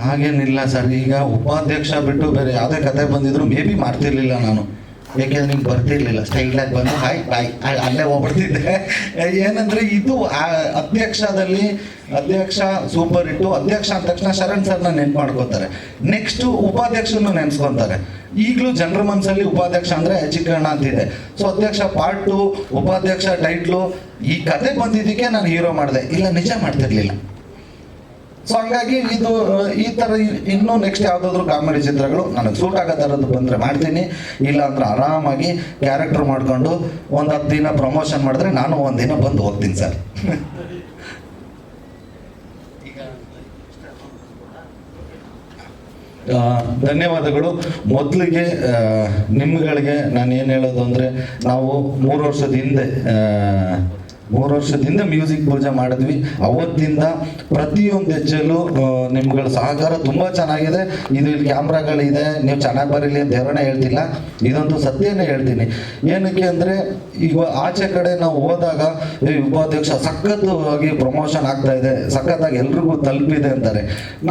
ಹಾಗೇನಿಲ್ಲ ಸರ್, ಈಗ ಉಪಾಧ್ಯಕ್ಷ ಬಿಟ್ಟು ಬೇರೆ ಯಾವುದೇ ಕತೆ ಬಂದಿದ್ರು ಮೇ ಬಿ ಮಾಡ್ತಿರ್ಲಿಲ್ಲ ನಾನು. ಯಾಕೆಂದ್ರೆ ನಿಮ್ಗೆ ಬರ್ತಿರ್ಲಿಲ್ಲ ಸ್ಟೈಲಾಗಿ ಬಂದು, ಹಾಯ್ ಬಾಯ್ ಅಲ್ಲೇ ಹೋಗ್ಬಿಡ್ತಿದ್ದೆ. ಏನಂದ್ರೆ ಇದು ಅಧ್ಯಕ್ಷದಲ್ಲಿ, ಅಧ್ಯಕ್ಷ ಸೂಪರ್ ಇಟ್ಟು, ಅಧ್ಯಕ್ಷ ಅಂದ ತಕ್ಷಣ ಶರಣ್ ಸರ್ನ ನೆನ್ಪು ಮಾಡ್ಕೋತಾರೆ. ನೆಕ್ಸ್ಟ್ ಉಪಾಧ್ಯಕ್ಷನು ನೆನ್ಸ್ಕೊತಾರೆ. ಈಗಲೂ ಜನರ ಮನಸ್ಸಲ್ಲಿ ಉಪಾಧ್ಯಕ್ಷ ಅಂದ್ರೆ ಚಿಕ್ಕಣ್ಣ ಅಂತಿದೆ. ಸೊ ಅಧ್ಯಕ್ಷ ಪಾರ್ಟ್ ಟು ಉಪಾಧ್ಯಕ್ಷ ಟೈಟ್ಲು ಈ ಕತೆ ಬಂದಿದ್ದಕ್ಕೆ ನಾನು ಹೀರೋ ಮಾಡಿದೆ. ಇಲ್ಲ, ನಿಜ ಮಾಡ್ತಿರ್ಲಿಲ್ಲ. ಸೊ ಹಂಗಾಗಿ ಇದು ಈ ಥರ ಇನ್ನೂ ನೆಕ್ಸ್ಟ್ ಯಾವುದಾದ್ರೂ ಕಾಮಿಡಿ ಚಿತ್ರಗಳು ನನಗೆ ಸೂಟ್ ಆಗೋ ಥರದ್ದು ಬಂದರೆ ಮಾಡ್ತೀನಿ. ಇಲ್ಲ ಅಂದ್ರೆ ಆರಾಮಾಗಿ ಕ್ಯಾರೆಕ್ಟರ್ ಮಾಡ್ಕೊಂಡು ಒಂದು ಹತ್ತು ದಿನ ಪ್ರಮೋಷನ್ ಮಾಡಿದ್ರೆ ನಾನು ಒಂದು ದಿನ ಬಂದು ಹೋಗ್ತೀನಿ ಸರ್. ಧನ್ಯವಾದಗಳು. ಮೊದಲಿಗೆ ನಿಮ್ಗಳಿಗೆ ನಾನು ಏನು ಹೇಳೋದು ಅಂದರೆ ನಾವು ಮೂರು ವರ್ಷದ ಹಿಂದೆ ಮೂರು ವರ್ಷದಿಂದ ಮ್ಯೂಸಿಕ್ ಪೂಜೆ ಮಾಡಿದ್ವಿ. ಅವತ್ತಿಂದ ಪ್ರತಿಯೊಂದು ಹೆಜ್ಜೆಲ್ಲೂ ನಿಮ್ಗಳ ಸಹಕಾರ ತುಂಬ ಚೆನ್ನಾಗಿದೆ. ಇದು ಇಲ್ಲಿ ಕ್ಯಾಮ್ರಾಗಳಿದೆ. ನೀವು ಚೆನ್ನಾಗಿ ಬರೀಲಿ ಅಂತ ಯಾರನ್ನ ಹೇಳ್ತಿಲ್ಲ. ಇದೊಂದು ಸತ್ಯನೇ ಹೇಳ್ತೀನಿ. ಏನಕ್ಕೆ ಅಂದರೆ, ಈಗ ಆಚೆ ಕಡೆ ನಾವು ಹೋದಾಗ ಉಪಾಧ್ಯಕ್ಷ, ಸಖತ್ತಾಗಿ ಪ್ರಮೋಷನ್ ಆಗ್ತಾ ಇದೆ. ಸಖತ್ತಾಗಿ ಎಲ್ರಿಗೂ ತಲುಪಿದೆ ಅಂತಾರೆ.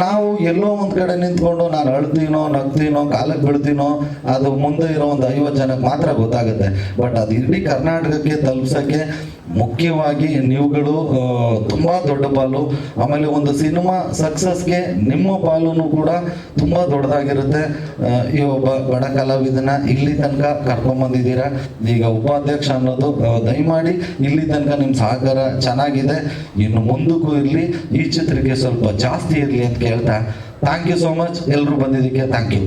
ನಾವು ಎಲ್ಲೋ ಒಂದು ಕಡೆ ನಿಂತ್ಕೊಂಡು ನಾನು ಅಳ್ತೀನೋ, ನಗ್ತೀನೋ ಕಾಲಕ್ಕೆ ಬೀಳ್ತೀನೋ, ಅದು ಮುಂದೆ ಇರೋ ಒಂದು ಐವತ್ತು ಜನಕ್ಕೆ ಮಾತ್ರ ಗೊತ್ತಾಗುತ್ತೆ. ಬಟ್ ಅದು ಇಡೀ ಕರ್ನಾಟಕಕ್ಕೆ ತಲುಪ್ಸೋಕ್ಕೆ ಮುಖ್ಯವಾಗಿ ನೀವುಗಳು ತುಂಬಾ ದೊಡ್ಡ ಪಾಲು. ಆಮೇಲೆ ಒಂದು ಸಿನಿಮಾ ಸಕ್ಸಸ್ಗೆ ನಿಮ್ಮ ಪಾಲು ಕೂಡ ತುಂಬಾ ದೊಡ್ಡದಾಗಿರುತ್ತೆ. ಈ ಒಬ್ಬ ಬಡ ಕಲಾವಿದನ ಇಲ್ಲಿ ತನಕ ಕರ್ಕೊಂಬಂದಿದ್ದೀರಾ? ಈಗ ಉಪಾಧ್ಯಕ್ಷ ಅನ್ನೋದು ದಯಮಾಡಿ ಇಲ್ಲಿ ತನಕ ನಿಮ್ಮ ಸಹಕಾರ ಚೆನ್ನಾಗಿದೆ. ಇನ್ನು ಮುಂದಕ್ಕೂ ಇರಲಿ, ಈ ಚಿತ್ರಕ್ಕೆ ಸ್ವಲ್ಪ ಜಾಸ್ತಿ ಇರಲಿ ಅಂತ ಕೇಳ್ತಾ. ಥ್ಯಾಂಕ್ ಯು ಸೋ ಮಚ್ ಎಲ್ಲರೂ ಬಂದಿದ್ದಕ್ಕೆ ಥ್ಯಾಂಕ್ ಯು